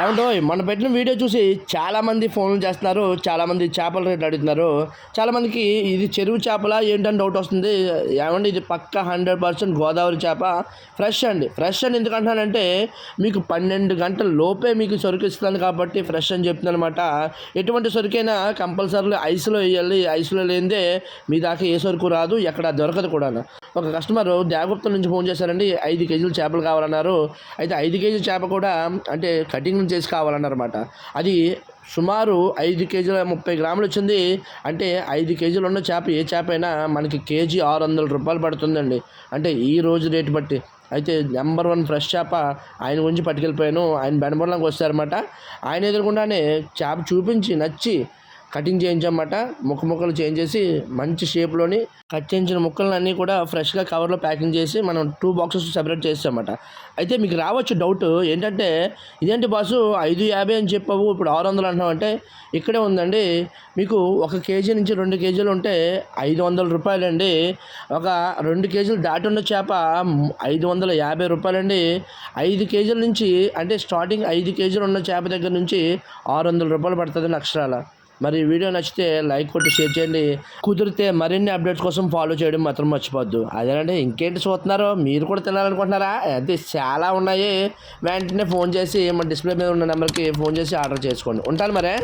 ఏమంటో మన పెట్టిన వీడియో చూసి చాలామంది ఫోన్లు చేస్తున్నారు చాలామంది చేపల రేట్లు అడుగుతున్నారు. చాలామందికి ఇది చెరువు చేపలా ఏంటని డౌట్ వస్తుంది. ఏమండి ఇది పక్క హండ్రెడ్ పర్సెంట్ గోదావరి చేప? ఫ్రెష్ అండి ఫ్రెష్ అని ఎందుకంటానంటే మీకు పన్నెండు గంటల లోపే మీకు సరుకు ఇస్తాను కాబట్టి ఫ్రెష్ అని చెప్తున్నాను అనమాట ఎటువంటి సరుకైనా కంపల్సరీ ఐస్లో వేయాలి. ఐస్లో లేనిదే మీ దాకా ఏ సరుకు రాదు ఎక్కడ దొరకదు కూడా ఒక కస్టమర్ దేవగుప్తం నుంచి ఫోన్ చేశారండి ఐదు కేజీలు చేపలు కావాలన్నారు. అయితే ఐదు కేజీల చేప కూడా అంటే కటింగ్ చేసి కావాలన్నారన్నమాట అది సుమారు ఐదు కేజీల ముప్పై గ్రాములు వచ్చింది అంటే ఐదు కేజీలు ఉన్న చేప ఏ చేప అయినా మనకి కేజీ ఆరు వందల రూపాయలు పడుతుందండి. అంటే ఈ రోజు రేటు బట్టి. అయితే నెంబర్ వన్ ఫ్రెష్ చేప ఆయన గురించి పట్టుకెళ్ళిపోయాను. ఆయన బెనబొల్లంకి వస్తారన్నమాట ఆయన ఎదురుకుండానే చేప చూపించి నచ్చి కటింగ్ చేయించామన్నమాట ముక్క ముక్కలు చేంజ్ చేసి మంచి షేప్లోని కట్ చేయించిన ముక్కలను అన్నీ కూడా ఫ్రెష్గా కవర్లో ప్యాకింగ్ చేసి మనం టూ బాక్సెస్ సెపరేట్ చేస్తామన్నమాట అయితే మీకు రావచ్చు డౌట్ ఏంటంటే ఇదేంటి బాసు ఐదు యాభై అని చెప్పావు ఇప్పుడు ఆరు వందలు అంటున్నావు అంటే ఇక్కడే ఉందండి. మీకు ఒక కేజీ నుంచి రెండు కేజీలు ఉంటే ఐదు వందల రూపాయలండి. ఒక రెండు కేజీలు దాటి ఉన్న చేప ఐదు వందల యాభై రూపాయలండి. ఐదు కేజీల నుంచి అంటే స్టార్టింగ్ ఐదు కేజీలు ఉన్న చేప దగ్గర నుంచి ఆరు వందల రూపాయలు పడుతుంది అక్షరాల మరి వీడియో నచ్చితే లైక్ కొట్టి షేర్ చేయండి. కుదిరితే మరిన్ని అప్డేట్స్ కోసం ఫాలో చేయడం మాత్రం మర్చిపోద్దు అదేనంటే ఇంకేంటి చూస్తున్నారో మీరు కూడా తినాలనుకుంటున్నారా? అయితే చాలా ఉన్నాయి. వెంటనే ఫోన్ చేసి మన డిస్ప్లే మీద ఉన్న నెంబర్కి ఫోన్ చేసి ఆర్డర్ చేసుకోండి. ఉంటాను మరే.